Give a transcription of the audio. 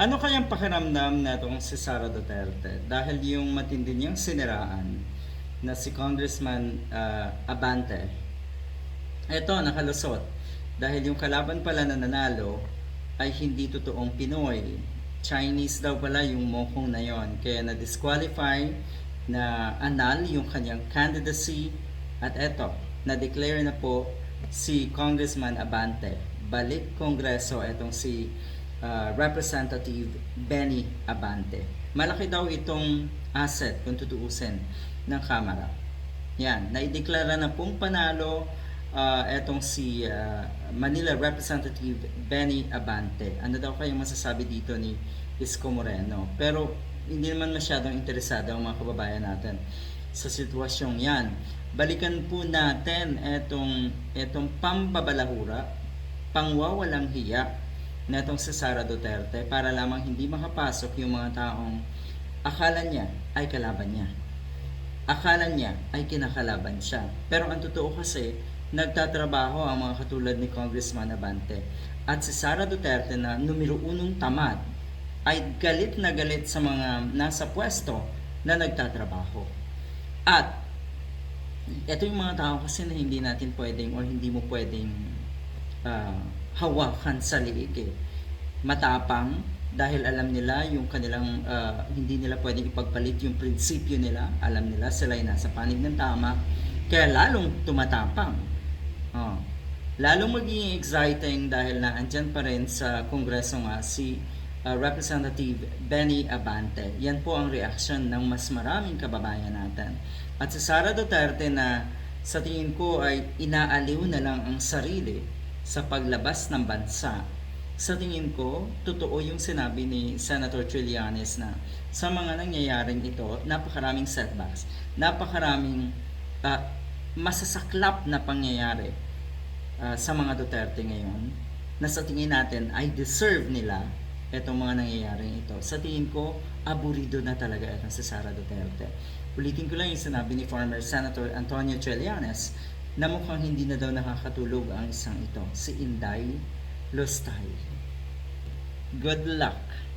Ano kayang pakiramdam na itong si Sara Duterte? Dahil yung matindi niyang siniraan na si Congressman ah, Abante, eto nakalusot. Dahil yung kalaban pala na nanalo ay hindi totoong Pinoy. Chinese daw pala yung mokong na yon. Kaya na-disqualify na anal yung kanyang candidacy at eto, na-declare na po si Congressman Abante. Balik Kongreso etong si uh, Representative Benny Abante. Malaki daw itong asset kung tutuusin ng Kamara. Yan, naideklara na pong panalo uh, etong si uh, Manila Representative Benny Abante. Ano daw kayong masasabi dito ni Isko Moreno? Pero hindi naman masyadong interesado ang mga kababayan natin sa sitwasyong yan. Balikan po natin etong, etong pambabalahura, pangwawalang hiya na itong si Sara Duterte para lamang hindi makapasok yung mga taong akala niya ay kalaban niya. Akala niya ay kinakalaban siya. Pero ang totoo kasi, nagtatrabaho ang mga katulad ni Congressman Abante. At si Sara Duterte na numero unong tamad ay galit na galit sa mga nasa pwesto na nagtatrabaho. At ito yung mga tao kasi na hindi natin pwedeng or hindi mo pwedeng ah, hawakan sa liig eh. Matapang dahil alam nila yung kanilang ah, hindi nila pwedeng ipagpalit yung prinsipyo nila. Alam nila sila ay nasa panig ng tama. Kaya lalong tumatapang. Oh. Lalong magiging exciting dahil na andyan pa rin sa kongreso nga si ah, Representative Benny Abante. Yan po ang reaksyon ng mas maraming kababayan natin. At si Sara Duterte na sa tingin ko ay inaaliw na lang ang sarili sa paglabas ng bansa. Sa tingin ko, totoo yung sinabi ni Senator Trillanes na sa mga nangyayaring ito, napakaraming setbacks, napakaraming ah, masasaklap na pangyayari ah, sa mga Duterte ngayon na sa tingin natin ay deserve nila itong mga nangyayaring ito. Sa tingin ko, aburido na talaga itong si Sara Duterte. Ulitin ko lang yung sinabi ni former Senator Antonio Trillanes na mukhang hindi na daw nakakatulog ang isang ito, si Inday Lostay. Good luck!